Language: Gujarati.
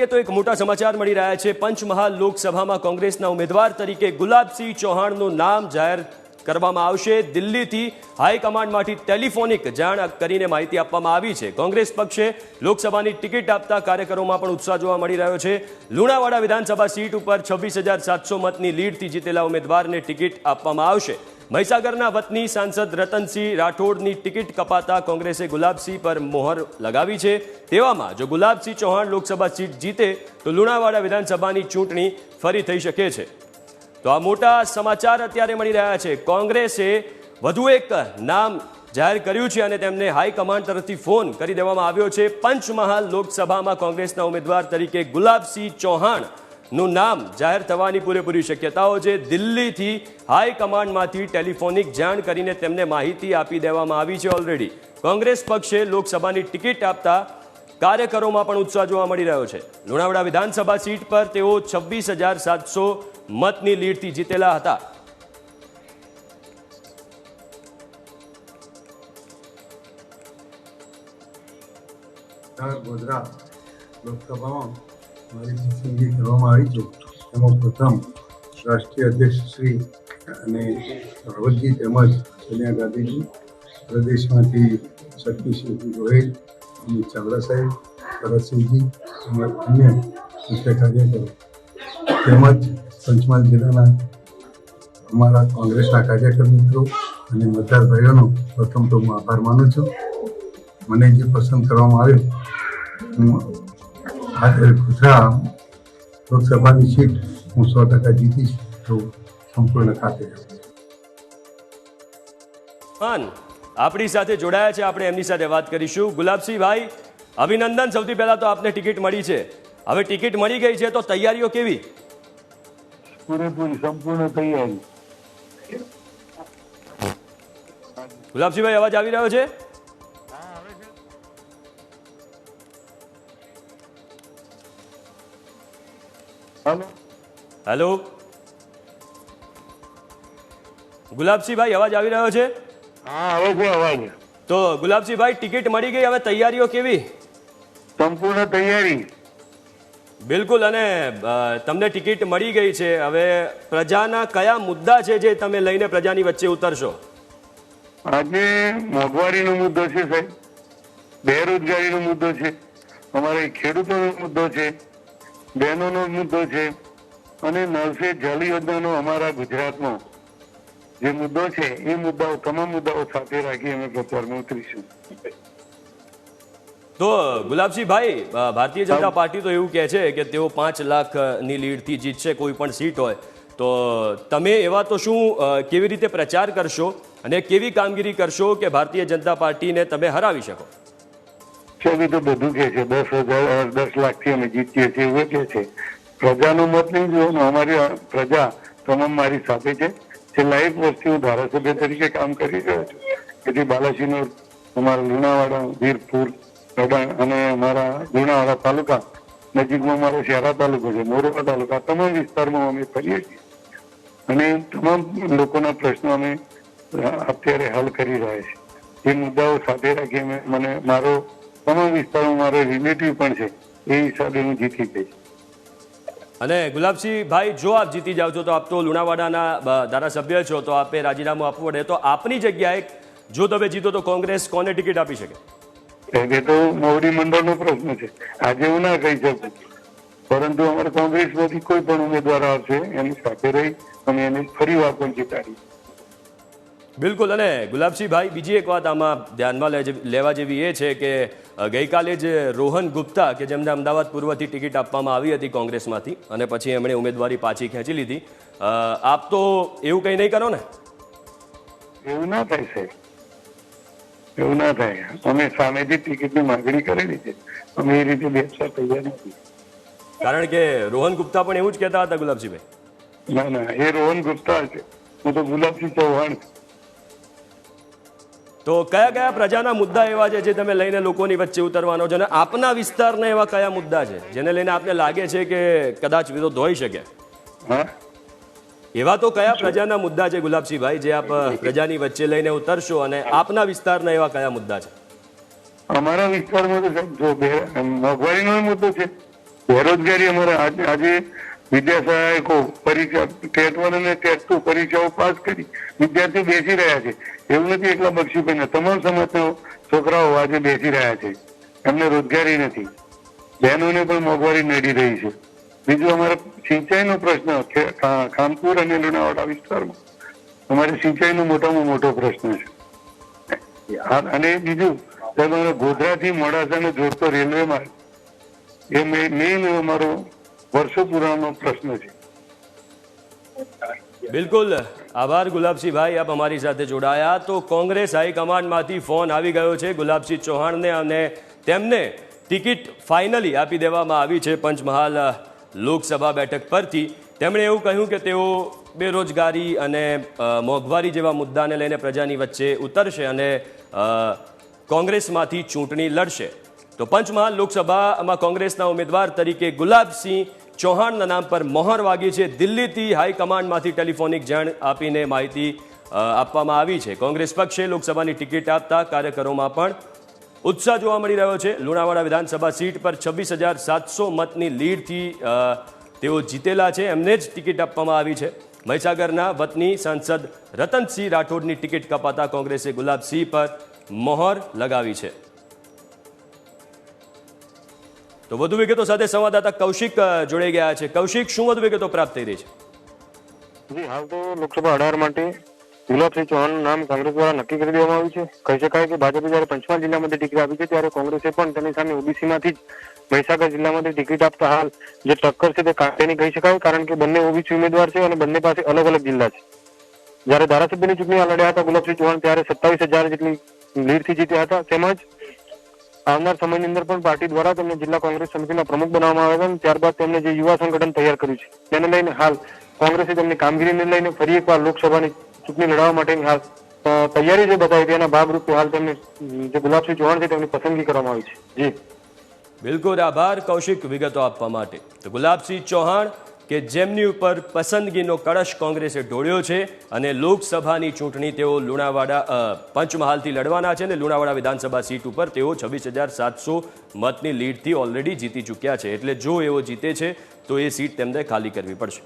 કરીએ તો એક મોટા સમાચાર મળી રહ્યા છે. પંચમહાલ લોકસભામાં કોંગ્રેસના ઉમેદવાર તરીકે ગુલાબસિંહ ચૌહાણનું નામ જાહેર કરવામાં આવશે. દિલ્હીથી હાઈકમાન્ડમાંથી ટેલિફોનિક જાણ કરીને માહિતી આપવામાં આવી છે. કોંગ્રેસ પક્ષે લોકસભાની ટિકિટ આપતા કાર્યકરોમાં પણ ઉત્સાહ જોવા મળી રહ્યો છે. લુણાવાડા વિધાનસભા સીટ ઉપર છવ્વીસ મતની લીડથી જીતેલા ઉમેદવારને ટિકિટ આપવામાં આવશે. મહીસાગરના વતની સાંસદ રતનસિંહ રાઠોડની ટિકિટ કપાતા કોંગ્રેસે ગુલાબસિંહ પર મોહર લગાવી છે. તેવામાં જો ગુલાબસિંહ ચૌહાણ લોકસભા સીટ જીતે, તો લુણાવાડા વિધાનસભાની ચૂંટણી ફરી થઈ શકે છે. તો આ મોટા સમાચાર અત્યારે મળી રહ્યા છે. કોંગ્રેસે વધુ એક નામ જાહેર કર્યું છે અને તેમને હાઈકમાન્ડ તરફથી ફોન કરી દેવામાં આવ્યો છે. પંચમહાલ લોકસભામાં કોંગ્રેસના ઉમેદવાર તરીકે ગુલાબસિંહ ચૌહાણ નું નામ જાહેર થવાની પૂરેપૂરી શક્યતાઓ છે. દિલ્હીથી હાઈકમાન્ડમાંથી ટેલિફોનિક જાણ કરીને તેમને માહિતી આપી દેવામાં આવી છે ઓલરેડી કોંગ્રેસ પક્ષે લોકસભાની ટિકિટ આપતા કાર્યકરોમાં પણ ઉત્સાહ જોવા મળી રહ્યો છે. લુણાવાડા વિધાનસભા સીટ પર તેઓ છવ્વીસ હજાર સાતસો મતની લીડથી જીતેલા હતા. ગુજરાત લોકસભામાં મારી પસંદગી કરવામાં આવી છે એમાં પ્રથમ રાષ્ટ્રીય અધ્યક્ષ શ્રી અને રાવતજી તેમજ સોનિયા ગાંધીજી, પ્રદેશમાંથી શક્તિસિંહજી ગોહિલ, અમિત ચાવડા સાહેબ, ભરતસિંહજી તેમજ અન્ય મુખ્ય કાર્યકરો તેમજ પંચમહાલ જિલ્લાના અમારા કોંગ્રેસના કાર્યકર મિત્રો અને મતદાર ભાઈઓનો પ્રથમ તો હું આભાર માનું છું. મને જે પસંદ કરવામાં આવ્યો, હું આ ગુજરાત લોકસભાની સીટ હું સો ટકા જીતીશ તો સંપૂર્ણ ખાતે આપણી સાથે જોડાયા છે આપણે એમની સાથે વાત કરીશું. ગુલાબસિંહભાઈ અભિનંદન. સૌથી પહેલા તો આપને ટિકિટ મળી છે. હવે ટિકિટ મળી ગઈ છે તો તૈયારીઓ કેવી? પૂરેપૂરી સંપૂર્ણ તૈયારી. ગુલાબસિંહભાઈ અવાજ આવી રહ્યો છે? હેલો? ગુલાબસિંહભાઈ અવાજ આવી રહ્યો છે? હા છે અવાજ. તો ગુલાબસિંહભાઈ ટિકિટ મળી ગઈ હવે તૈયારીઓ કેવી? સંપૂર્ણ તૈયારી. બિલકુલ અને તમને ટિકિટ મળી ગઈ છે. હવે પ્રજાના કયા મુદ્દા છે જે તમે લઈને પ્રજાની વચ્ચે ઉતરશો? આજે મોંઘવારીનો મુદ્દો છે સાહેબ. બેરોજગારીનો મુદ્દો છે. અમારે ખેડૂતોનો મુદ્દો છે. બહેનોનો મુદ્દો છે. અને નળ જલ યોજનાનો અમારા ગુજરાતનો જે મુદ્દો છે એ મુદ્દાઓ તમામ મુદ્દાઓ સાથે રાખી અમે પ્રચારમાં ઉતરીશું. તો ગુલાબસિંહભાઈ ભારતીય જનતા પાર્ટી તો એવું કહે છે કે તેઓ પાંચ લાખની લીડથી જીતશે કોઈ પણ સીટ હોય. તો તમે એવા તો શું કેવી રીતે પ્રચાર કરશો અને કેવી કામગીરી કરશો કે ભારતીય જનતા પાર્ટીને તમે હરાવી શકો? છે તો બધું કે છે. દસ હજાર દસ લાખથી અમે જીતીએ છીએ એવું કે છે. પ્રજાનો મત નહીં જોવાનો અમારી પ્રજા તમામ મારી સાથે છે છેલ્લા એક વર્ષથી હું ધારાસભ્ય તરીકે કામ કરી રહ્યો છું. તેથી બાલાસિનોર અમારા લુણાવાડા, વીરપુર ગઢા અને અમારા લુણાવાડા તાલુકા નજીકમાં અમારો શહેરા તાલુકો છે મોરવા તાલુકા તમામ વિસ્તારમાં અમે ફરીએ છીએ. અને તમામ લોકોના પ્રશ્નો અમે અત્યારે હલ કરી રહ્યા છીએ. એ મુદ્દાઓ સાથે રાખી મને મારો તમામ વિસ્તારમાં મારો રિલેટિવ પણ છે, એ હિસાબે હું જીતી ગઈ અને ગુલાબસિંહભાઈ જો આપ જીતી જાઓ છો તો આપ તો લુણાવાડાના ધારાસભ્ય છો તો આપે રાજીનામું આપવું પડે. તો આપની જગ્યાએ જો તમે જીતો તો કોંગ્રેસ કોને ટિકિટ આપી શકે? એ તો મોવડી મંડળનો પ્રશ્ન છે. આજે હું ના કહી શકું. પરંતુ અમારે કોંગ્રેસમાંથી કોઈ પણ ઉમેદવાર આવશે એની સાથે રહી અને એને ફરી વાર પણ જીતાડી. બિલકુલ અને ગુલાબસિંહભાઈ બીજી એક વાત આમાં ધ્યાનમાં લેવા જેવી એ છે કે ગઈકાલે જ રોહન ગુપ્તા કે જેમને અમદાવાદ પૂર્વથી ટિકિટ આપવામાં આવી હતી કોંગ્રેસમાંથી અને પછી એમણે ઉમેદવારી પાછી ખેંચી લીધી આપ તો એવું કંઈ નહીં કરો ને? એવું ના થાય સાહેબ. એવું ના થાય. અમે સામેથી ટિકિટની માંગણી કરેલી છે. અમે એ રીતે બેસવા તૈયાર નથી. કારણ કે રોહન ગુપ્તા પણ એવું જ કહેતા હતા ગુલાબસિંહભાઈ ના ના એ રોહન ગુપ્તા છે. હું તો ગુલાબસિંહ ચૌહાણ છું. તો કયા કયા પ્રજાના મુદ્દા એવા છે જે તમે લઈને લોકોની વચ્ચે ઉતરવાનો છો? અને આપના વિસ્તારના એવા કયા મુદ્દા છે? જેને લઈને આપને લાગે છે કે કદાચ વિરોધ હોઈ શકે. એવા તો કયા પ્રજાના મુદ્દા છે ગુલાબસિંહભાઈ જે આપ પ્રજાની વચ્ચે લઈને ઉતરશો અને આપના વિસ્તારના એવા કયા મુદ્દા છે? અમારા વિસ્તારમાં તો સાહેબ જો મોંઘવારીનો મુદ્દો છે. બેરોજગારી અમારા આજે આજે વિદ્યા સહાયકો પરીક્ષા ટેટ વન અને ટેટ ટુ પરીક્ષાઓ પાસ કરી. વિદ્યાર્થીઓ બેસી રહ્યા છે. એવું નથી એકલા બક્ષીભાઈના તમામ સમાજના છોકરાઓ આજે બેસી રહ્યા છે. એમને રોજગારી નથી. બહેનોને પણ મોંઘવારી નડી રહી છે. બીજું અમારે સિંચાઈનો પ્રશ્ન ખાનપુર અને લુણાવાડા વિસ્તારમાં અમારે સિંચાઈનો મોટામાં મોટો પ્રશ્ન છે. અને બીજું કે અમારે ગોધરાથી મોડાસાને જોડતો રેલવે માર્ગ એ મેઇન અમારો વર્ષો પુરાણો પ્રશ્ન છે. બિલકુલ. આભાર ગુલાબસિંહભાઈ આપ અમારી સાથે જોડાયા. તો કોંગ્રેસ હાઈકમાન્ડમાંથી ફોન આવી ગયો છે ગુલાબસિંહ ચૌહાણને અને તેમને ટિકિટ ફાઇનલી આપી દેવામાં આવી છે પંચમહાલ લોકસભા બેઠક પરથી. તેમણે એવું કહ્યું કે તેઓ બેરોજગારી અને મોંઘવારી જેવા મુદ્દાને લઈને પ્રજાની વચ્ચે ઉતરશે અને કોંગ્રેસમાંથી ચૂંટણી લડશે. તો પંચમહાલ લોકસભામાં કોંગ્રેસના ઉમેદવાર તરીકે ગુલાબસિંહ ચૌહાણના નામ પર મોહર વાગી છે. દિલ્હીથી હાઈકમાન્ડમાંથી ટેલિફોનિક જાણ આપીને માહિતી આપવામાં આવી છે. કોંગ્રેસ પક્ષે લોકસભાની ટિકિટ આપતા કાર્યકરોમાં પણ ઉત્સાહ જોવા મળી રહ્યો છે. લુણાવાડા વિધાનસભા સીટ પર છવ્વીસ હજાર સાતસો મતની લીડથી તેઓ જીતેલા છે. એમને જ ટિકિટ આપવામાં આવી છે. મહીસાગરના વતની સાંસદ રતનસિંહ રાઠોડની ટિકિટ કપાતા કોંગ્રેસે ગુલાબસિંહ પર મોહર લગાવી છે. તો વધુ વિગતો સાથે સંવાદદાતા કૌશિક જોડાઈ ગયા છે. કૌશિક, શું વધુ વિગતો પ્રાપ્ત થઈ રહી છે? જી, હાલ તો લોકસભા અઢાર માટે ગુલાબસિંહ ચૌહાણનું નામ કોંગ્રેસ દ્વારા નક્કી કરી દેવામાં આવ્યું છે. કહી શકાય કે ભાજપે જયારે પંચમહાલ જિલ્લામાંથી ટિકિટ આપી છે, ત્યારે કોંગ્રેસે પણ તેની સામે ઓબીસીમાંથી જ મહીસાગર જિલ્લામાંથી ટિકિટ આપતા હાલ જે ટક્કર છે તે કાંટેની કહી શકાય, કારણ કે બંને ઓબીસી ઉમેદવાર છે અને બંને પાસે અલગ અલગ જિલ્લા છે. જ્યારે ધારાસભ્યની ચૂંટણી લડ્યા હતા ગુલાબસિંહ ચૌહાણ ત્યારે સત્તાવીસ હજાર જેટલી લીડથી જીત્યા હતા. તેમજ આવનાર સમયની અંદર પણ પાર્ટી દ્વારા તેમને જિલ્લા કોંગ્રેસ સમિતિના પ્રમુખ બનાવવામાં આવ્યા હતા ત્યારબાદ તેમને જે યુવા સંગઠન તૈયાર કર્યું છે, તેને લઈને હાલ કોંગ્રેસે તેમની કામગીરીને લઈને ફરી એકવાર લોકસભાની ચૂંટણી લડવા માટેની હાલ તૈયારી જે બતાવી તેના ભાગરૂપે હાલ તેમને જે ગુલાબસિંહ ચૌહાણ છે તેમની પસંદગી કરવામાં આવી છે. જી. બિલકુલ આભાર, કૌશિક વિગતો આપવા માટે. તો ગુલાબસિંહ ચૌહાણ કે જેમની ઉપર પસંદગીનો કળશ કોંગ્રેસે ઢોળ્યો છે અને લોકસભાની ચૂંટણી તેઓ લુણાવાડા પંચમહાલથી લડવાના છે અને લુણાવાડા વિધાનસભા સીટ ઉપર તેઓ છવ્વીસ હજાર સાતસો મતની લીડથી ઓલરેડી જીતી ચૂક્યા છે. એટલે જો એઓ જીતે છે, તો એ સીટ તેમને ખાલી કરવી પડશે.